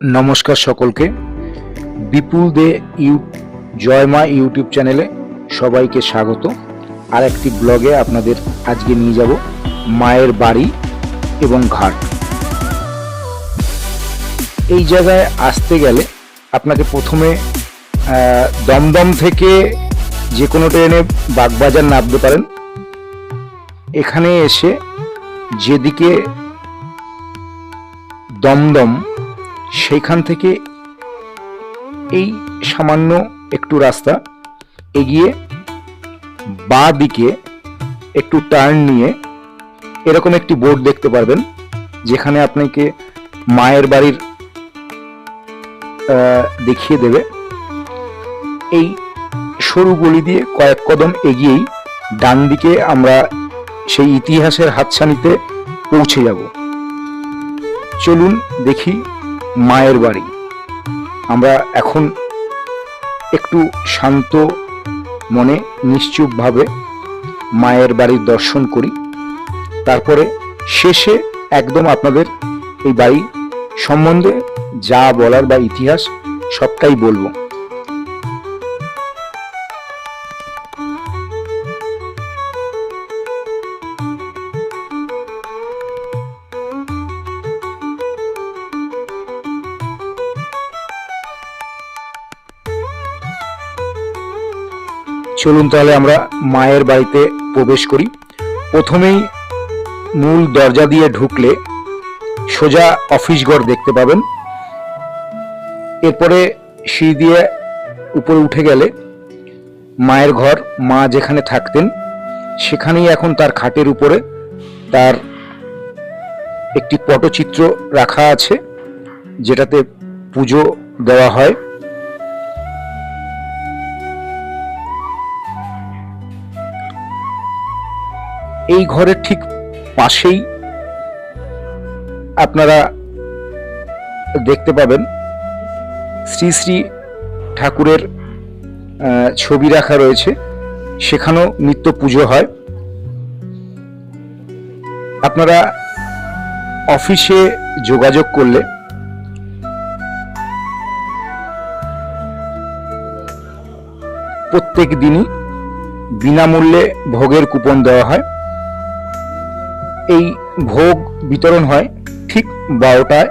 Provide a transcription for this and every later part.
নমস্কার সকলকে। বিপুল দে you জয়মা YouTube চ্যানেলে সবাইকে স্বাগত। আর একটি ব্লগে আপনাদের আজকে নিয়ে যাব মায়ের বাড়ি এবং ঘাট। এই জায়গায় আসতে গেলে আপনাকে প্রথমে দমদম থেকে যে কোনো ট্রেনে বাগবাজার নামতে পারেন। এখানে এসে যেদিকে দমদম সেইখান থেকে এই সামান্য একটু রাস্তা এগিয়ে বাঁ দিকে একটু টার্ন নিয়ে এরকম একটি বোর্ড দেখতে পারবেন, যেখানে আপনাকে মায়ের বাড়ির দেখিয়ে দেবে। এই সরু গলি দিয়ে কয়েক কদম এগিয়েই ডান দিকে আমরা সেই ইতিহাসের হাতছানিতে পৌঁছে যাব। চলুন দেখি মায়ের বাড়ি। আমরা এখন একটু শান্ত মনে নিশ্চুপভাবে মায়ের বাড়ির দর্শন করি। তারপরে শেষে একদম আপনাদের এই বাড়ি সম্বন্ধে যা বলার বা ইতিহাস সবটাই বলব। চলুন তাহলে আমরা মায়ের বাড়িতে প্রবেশ করি। প্রথমেই মূল দরজা দিয়ে ঢুকলে সোজা অফিস ঘর দেখতে পাবেন। এরপরে সিঁড়ি দিয়ে উপরে উঠে গেলে মায়ের ঘর, মা যেখানে থাকতেন, সেখানেই এখন তার খাটের উপরে তার একটি পটচিত্র রাখা আছে, যেটাতে পুজো দেওয়া হয়। এই ঘরের ঠিক পাশেই আপনারা দেখতে পাবেন শ্রী শ্রী ঠাকুরের ছবি রাখা রয়েছে। সেখানেও নিত্য পুজো হয়। আপনারা অফিসে যোগাযোগ করলে প্রত্যেক দিনই বিনামূল্যে ভোগের কুপন দেওয়া হয়। এই ভোগ বিতরণ হয় ঠিক বারোটায়।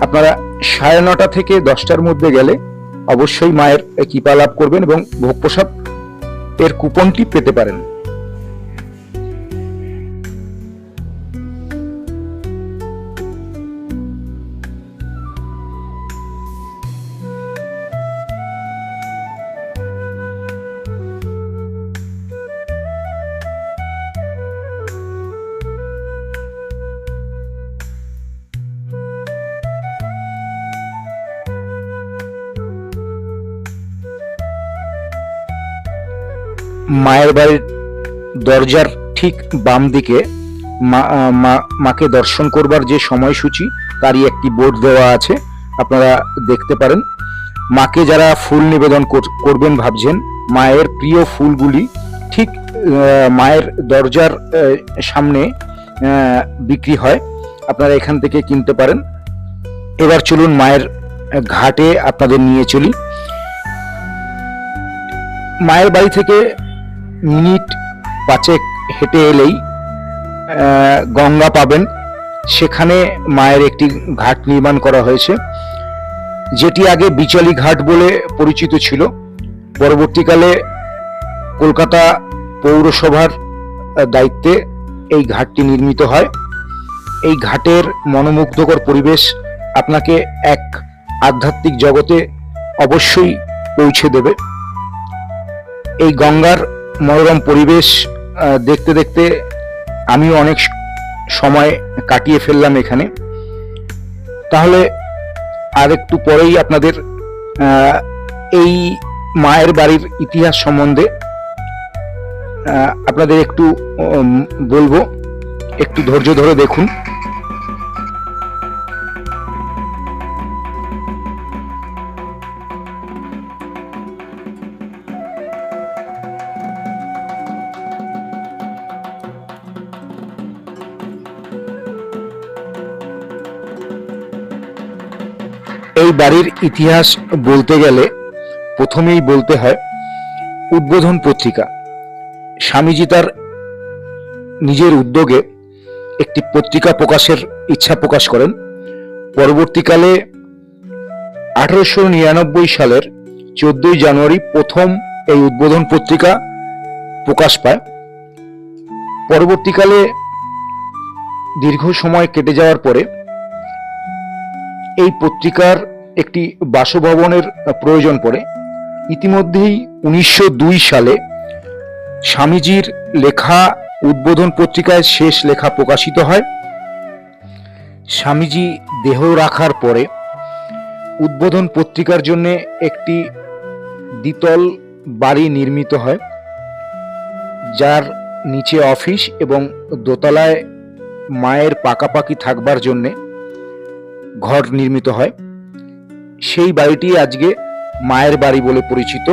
আপনারা সাড়ে নটা থেকে দশটার মধ্যে গেলে অবশ্যই মায়ের কৃপা লাভ করবেন এবং ভোগ প্রসাদ এর কুপনটি পেতে পারেন। মায়ের বাড়ির দরজার ঠিক বাম দিকে মাকে দর্শন করবার যে সময়সূচি, তারই একটি বোর্ড দেওয়া আছে, আপনারা দেখতে পারেন। মাকে যারা ফুল নিবেদন করবেন ভাবছেন, মায়ের প্রিয় ফুলগুলি ঠিক মায়ের দরজার সামনে বিক্রি হয়। আপনারা এখান থেকে কিনতে পারেন। এবার চলুন মায়ের ঘাটে আপনাদের নিয়ে চলি। মায়ের বাড়ি থেকে মিনিট পাঁচেক হেঁটে এলেই গঙ্গা পাবেন। সেখানে মায়ের একটি ঘাট নির্মাণ করা হয়েছে, যেটি আগে বিচালি ঘাট বলে পরিচিত ছিল। পরবর্তীকালে কলকাতা পৌরসভার দায়িত্বে এই ঘাটটি নির্মিত হয়। এই ঘাটের মনোমুগ্ধকর পরিবেশ আপনাকে এক আধ্যাত্মিক জগতে অবশ্যই পৌঁছে দেবে। এই গঙ্গার মনোরম পরিবেশ দেখতে দেখতে আমিও অনেক সময় কাটিয়ে ফেললাম এখানে। তাহলে আর একটু পরেই আপনাদের এই মায়ের বাড়ির ইতিহাস সম্বন্ধে আপনাদের একটু বলব। একটু ধৈর্য ধরে দেখুন। এই বাড়ির ইতিহাস বলতে গেলে প্রথমেই বলতে হয় উদ্বোধন পত্রিকা। স্বামীজি তার নিজের উদ্যোগে একটি পত্রিকা প্রকাশের ইচ্ছা প্রকাশ করেন। পরবর্তীকালে আঠারোশো নিরানব্বই সালের চোদ্দই জানুয়ারি প্রথম এই উদ্বোধন পত্রিকা প্রকাশ পায়। পরবর্তীকালে দীর্ঘ সময় কেটে যাওয়ার পরে এই পত্রিকার একটি বাসভবনের প্রয়োজন পড়ে। ইতিমধ্যেই উনিশশো দুই সালে স্বামীজির লেখা উদ্বোধন পত্রিকায় শেষ লেখা প্রকাশিত হয়। স্বামীজি দেহ রাখার পরে উদ্বোধন পত্রিকার জন্য একটি দ্বিতল বাড়ি নির্মিত হয়, যার নিচে অফিস এবং দোতলায় মায়ের পাকাপাকি থাকবার জন্যে। ঘর নির্মিত হয়। সেই বাড়িটি আজকে মায়ের বাড়ি বলে পরিচিত।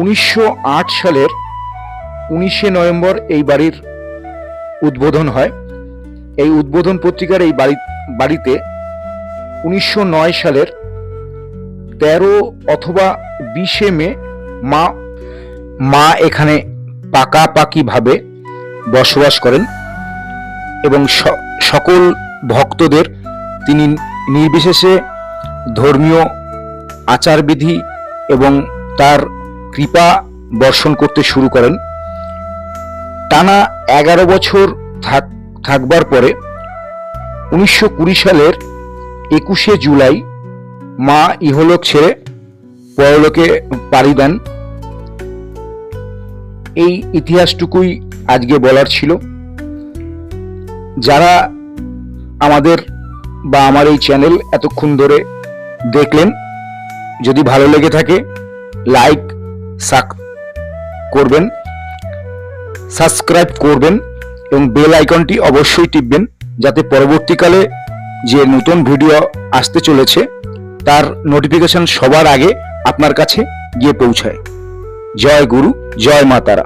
উনিশশো আট সালের উনিশে নভেম্বর এই বাড়ির উদ্বোধন হয়। এই উদ্বোধন পত্রিকার এই বাড়ি, বাড়িতে উনিশশো নয় সালের তেরো অথবা বিশে মে মা মা এখানে পাকাপাকিভাবে বসবাস করেন এবং সকল ভক্তদের, তিনি নির্বিশেষে ধর্মীয় আচারবিধি এবং তার কৃপা বর্ষণ করতে শুরু করেন। টানা এগারো বছর থাক, থাকবার পরে উনিশশো কুড়ি সালের একুশে জুলাই মা ইহলোক ছেড়ে পরলোকে পাড়ি দেন। এই ইতিহাসটুকুই আজকে বলার ছিল। যারা আমাদের বা আমার এই চ্যানেল এতক্ষণ ধরে দেখলেন। যদি ভালো লেগে থাকে লাইক সাক করবেন সাবস্ক্রাইব করবেন এবং বেল আইকনটি অবশ্যই টিপবেন যাতে পরবর্তীকালে যে নতুন ভিডিও আসতে চলেছে, তার নোটিফিকেশন সবার আগে আপনার কাছে গিয়ে পৌঁছায়। জয় গুরু, জয় মা তারা।